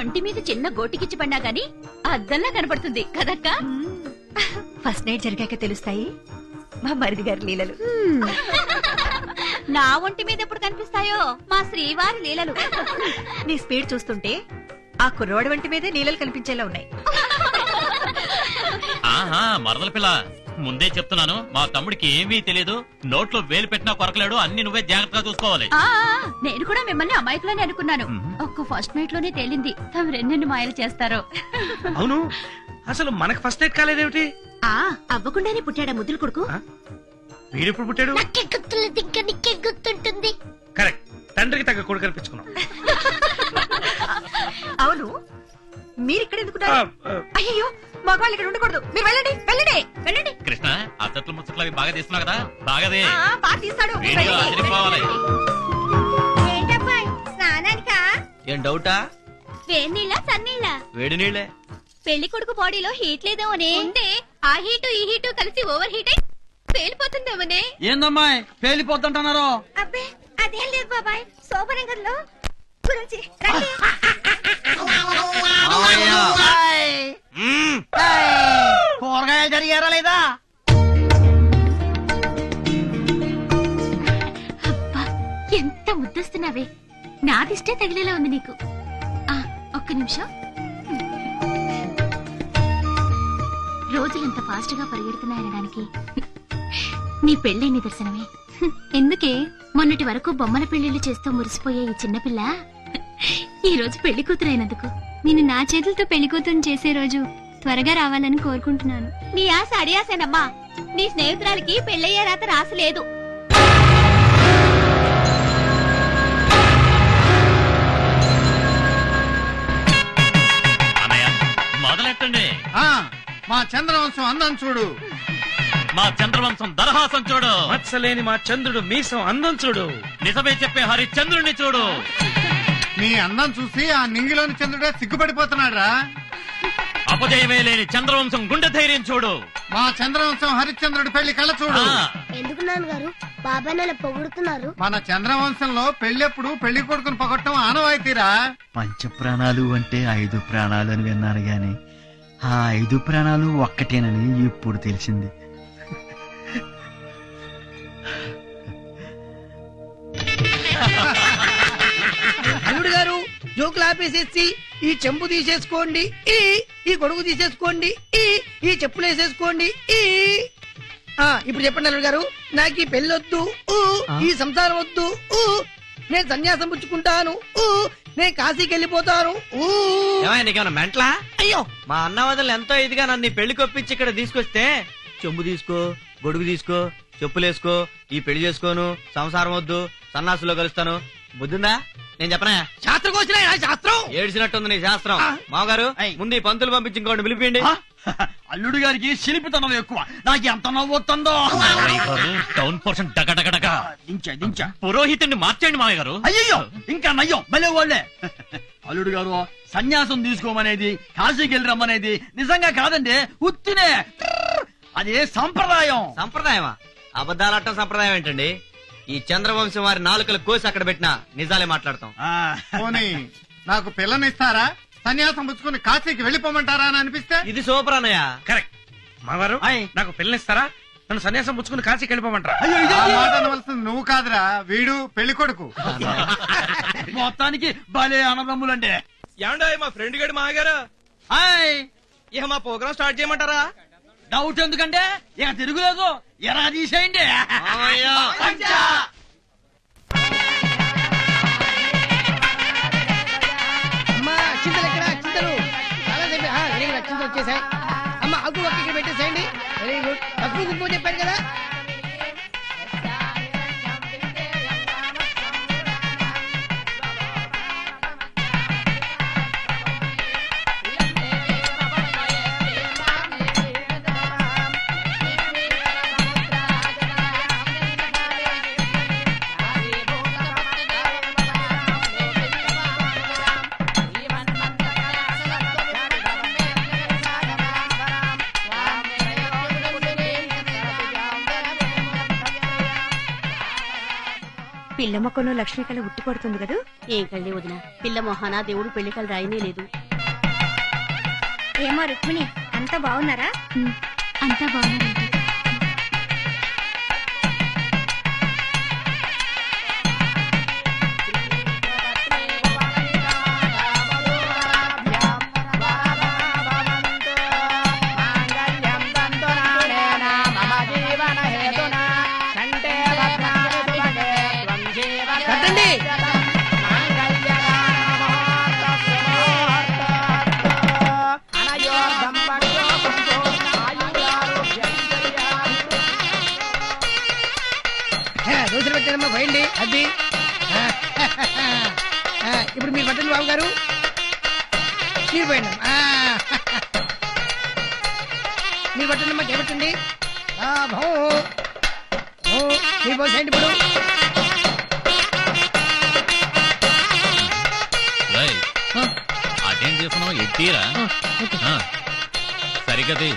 ఒంటి మీద చిన్న గోటికిచ్చి పడినా గాని అద్దంలా కనపడుతుంది. కదక్క? ఫస్ట్ నైట్ జరిగాక తెలుస్తాయి. మా మరిది గారి లీలలు. నా ఒంటి మీద ఎప్పుడు కనిపిస్తాయో? మా శ్రీవారి లీలలు. నీ స్పీడ్ చూస్తుంటే ఆ కుర్రవాడి వంటి మీదే నీళ్ళలు కనిపించేలా ఉన్నాయి. ఆహా మరదల పిల్ల. ముందే చెప్తున్నాను మా తమ్ముడికి ఏమీ తెలియదు నోట్లో వేలు పెట్టినా కొరకలేడు అన్ని నువ్వే జాగ్రత్తగా చూసుకోవాలి. ఆ నేను కూడా మిమ్మల్ని అమాయకులని అనుకున్నాను. ఒక్క ఫస్ట్ నైట్లోనే తేలింది. తమ రెండెన్ని మాయలు చేస్తారో. అవును. అసలు మనకు ఫస్ట్ నైట్ కాలేదేమిటి? ఆ అవ్వకుండానే పుట్టాడా ముద్దులు కొడుకు? వీడెప్పుడు పుట్టాడు? నాకే గుర్తులేదు ఇంకా నీకే గుర్తుంటుంది. కరెక్ట్. తండ్రికి తగ్గ కొడుకు కనిపించుకున్నాం అవును. మీరు ఇక్కడ ఎందుకున్నారు ఆ, అయ్యో మగవాళ్ళు ఇక్కడ ఉండకూడదు. మీరు వెళ్ళండి వెళ్ళండి వెళ్ళండి. అత్తట్లు ముచ్చట్లు అవి బాగా తీస్తున్నావు కదా? బాగాదే. ఆ, బాగా తీస్తాడు. వీడియో వెళ్ళండి. అదిరిపోవాలి ఏంటబ్బాయ్ స్నానానికా? ఏం డౌటా? వేడినీళ్ళ సన్నీళ్ళ వేడి నీళ్ళే. పెళ్ళి కొడుకు బాడీలో హీట్ లేదేమోనే? ఉంటే ఆ హీటు ఈ హీటు కలిసి ఓవర్ హీట్ అయి పేలిపోతుందేమోనే? ఏందమ్మాయి? పేలిపోతుంటున్నారు అబ్బే అదేం లేదు బాబాయ్. శోభరంగంలో గురించి కూరగాయలు జరిగారా లేదా? ఎంత ముద్దస్తున్నావే నాదిష్టే తగిలేలా ఉంది నీకు. ఆ ఒక్క నిమిషం. రోజులు ఎంత ఫాస్ట్గా పరిగెడుతున్నాయనడానికి. నీ పెళ్ళే నిదర్శనమే. ఎందుకే? మొన్నటి వరకు బొమ్మల పెళ్ళిళ్ళు చేస్తూ మురిసిపోయే ఈ చిన్నపిల్ల ఈ రోజు పెళ్ళి కూతురైనందుకు. నేను నా చేతులతో పెళ్ళి కూతురు చేసే రోజు త్వరగా రావాలని కోరుకుంటున్నాను. నీ ఆశ అడియాసేనమ్మా. నీ స్నేహితురాలకి పెళ్ళయ్యే రాత రాసలేదు. ఆ మా చంద్రవంశం అందం చూడు. మా చంద్రవంశం దరహాసం చూడు. మత్సలేని మా చంద్రుడు మీసం అందం చూడు. నిజమే చెప్పే హరిశ్చంద్రుణ్ణి చూడు. నీ అందం చూసి ఆ నింగిలోని చంద్రుడే సిగ్గుపడిపోతున్నాడు రా అపజయమే లేని చంద్రవంశం గుండె ధైర్యం చూడు. మా చంద్రవంశం హరిశ్చంద్రుడి పెళ్ళి కళ్ళ చూడు. ఆ, ఎందుకు నాన్నగారు? బాబాయ్ నన్ను పొగుడుతున్నారు. మన చంద్రవంశంలో పెళ్ళెప్పుడు పెళ్ళి కొడుకుని పొగట్టం ఆనవాయితీరా. పంచ ప్రాణాలు అంటే ఐదు ప్రాణాలు అని విన్నాను గాని ఆ ఐదు ప్రాణాలు ఒక్కటేనని ఇప్పుడు తెలిసింది. అల్లుడు గారు జోకులు ఆపేసేసి ఈ చెంబు తీసేసుకోండి ఈ ఈ గొడుగు తీసేసుకోండి ఈ ఈ చెప్పులు వేసేసుకోండి ఈ. ఆ ఇప్పుడు చెప్పండి అల్లుడు గారు నాకు ఈ పెళ్ళొద్దు ఊ, ఈ సంసారం వద్దు ఊ, నేను సన్యాసం పుచ్చుకుంటాను ఊ, నేను కాశీకి వెళ్ళిపోతాను ఊ. ఏమైనా నీకేమన్నా మెంట్లా? అయ్యో. మా అన్న వదలు ఎంతో ఇదిగా నన్ను ఈ పెళ్ళి కొప్పించి ఇక్కడ తీసుకొస్తే చెంబు తీసుకో గొడుగు తీసుకో చెప్పులేసుకో ఈ పెళ్ళి చేసుకోను సంసారం వద్దు సన్నాసులో కలుస్తాను. బుద్ధిందా? నేను చెప్పనా? శాస్త్రం కోసిన శాస్త్రం? ఏడ్చినట్టుంది నీ శాస్త్రం. మామగారు ముందు ఈ పంతులు పంపించి ఇంకోటి పిలిపిండి ఆ? అల్లుడు గారికి శిల్పితనం ఎక్కువ. నాకు ఎంత నవ్వుతుందో డౌన్ పోర్షన్ డగడగడగ దించా దించా. పురోహితుడిని మార్చండి మావయ్య గారు అయ్యయ్యో ఇంకా నయ్యం భలే వాళ్ళే. అల్లుడు గారు సన్యాసం తీసుకోమనేది కాశీకి వెళ్ళి రమ్మనేది నిజంగా కాదండి ఉత్తినే. అదే సంప్రదాయం. సంప్రదాయమా? అబద్ధాలట్టం సంప్రదాయం ఏంటండి? ఈ చంద్రవంశం వారి నాలుకలు కోసి అక్కడ పెట్టినా నిజాలే మాట్లాడతాం. ఆ, పోనీ నాకు పిల్లనిస్తారా? సన్యాసం పుచ్చుకుని కాశీకి వెళ్ళిపోమంటారా అని అనిపిస్తే? ఇది సూపర్ అన్నయ్య. కరెక్ట్ మావారు ఆయ్. నాకు పిల్లనిస్తారా? నన్ను సన్యాసం పుచ్చుకుని కాశీకి వెళ్ళిపోమంటారా? అయ్యో ఆ ఇదేంటి? మాట అనవలసింది. నువ్వు కాదురా వీడు పెళ్ళి కొడుకు. మొత్తానికి భలే అన్నదమ్ములండి ఏమండే మా ఫ్రెండ్ గడి మాగారు హాయ్. ఇక మా ప్రోగ్రామ్ స్టార్ట్ చేయమంటారా? డౌట్ ఎందుకంటే ఇక తిరుగులేదు. ఎరా తీసేయండి. అమ్మా చింతలు ఎక్కడ? చింతలు. వెరీ గుడ్ వచ్చేసాయి. అమ్మ అగ్గు ఒక్క ఇక్కడ పెట్టేసేయండి. వెరీ గుడ్ పసుపు కుంకుమ చెప్పారు కదా. పిల్ల మొక్కను లక్ష్మీ కళ ఉట్టి పడుతుంది కదా? ఏం కళ్ళి వదిన పిల్ల మొహాన దేవుడు పెళ్ళి కళ్ళు రాయనే లేదు. ఏమో రుక్మిణి అంతా బాగున్నారా? అంతా బాగున్నారండి. పోయండి అది. ఇప్పుడు మీరు పట్టండి బాబు గారు మీరు పోయండి. మీరు పట్టండి అమ్మా చేపట్టండి. మీరు పోసేయండి ఇప్పుడు? అటేం చేస్తున్నావు? ఎట్టీరా? ఆ, సరిగది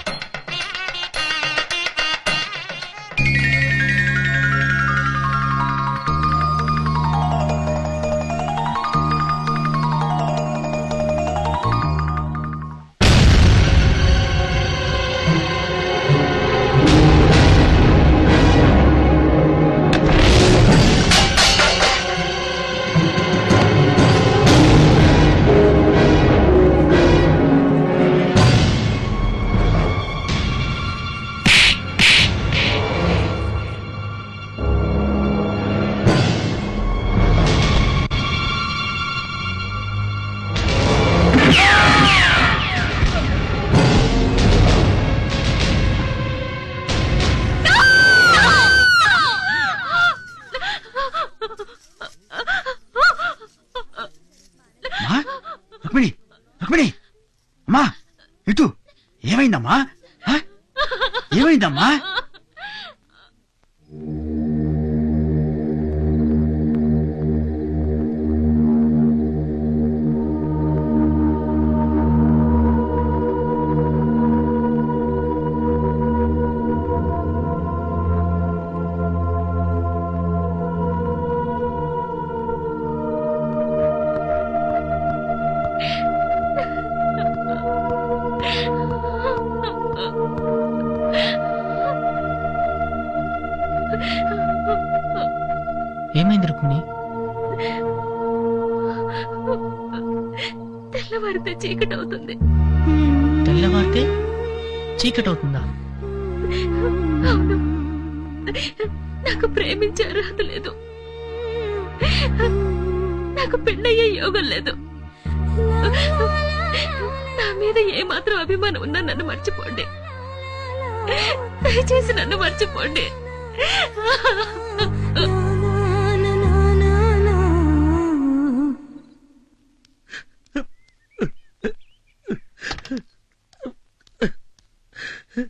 ఏమైందమ్మా ఆ? ఏమైందమ్మా ఏమైంది రుక్మిణి? తెల్లవారితే చీకటి అవుతుంది. తెల్లవారితే చీకటి అవుతుందా? అవును. నాకు ప్రేమించే అర్హత లేదు. నాకు పెళ్ళయ్యే యోగం లేదు. నా మీద ఏమాత్రం అభిమానం ఉన్నా నన్ను మర్చిపోండి. దయచేసి నన్ను మర్చిపోండి.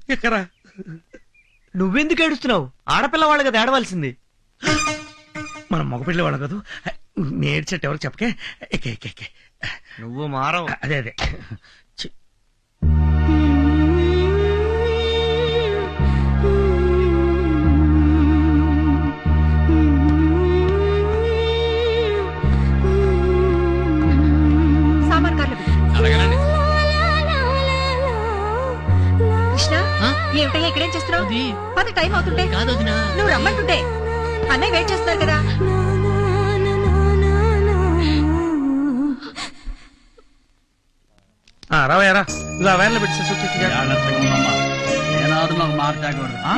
ఎక్కరా? నువ్వెందుకు ఏడుస్తున్నావు? ఆడపిల్ల వాళ్ళ కదా ఏడవలసింది. మనం మగపిల్లి వాళ్ళం కదా. నేర్చేట ఎవరు చెప్పకే ఎక్కే ఎక్కే. నువ్వు మారవు. అదే అదే. కృష్ణ ఏమిటయ్యా ఇక్కడేం చేస్తున్నావు అది పద టైం అవుతుంటే కాదు వదినా. నువ్వు రమ్మంటుంటే అన్నయ్య వెయిట్ చేస్తున్నారు కదా ఆ, రావయ్యారా ఇలా వ్యాన్లో పెట్టి సూట్ జాగ్రత్తగా. ఏనాడు మాట. ఆ?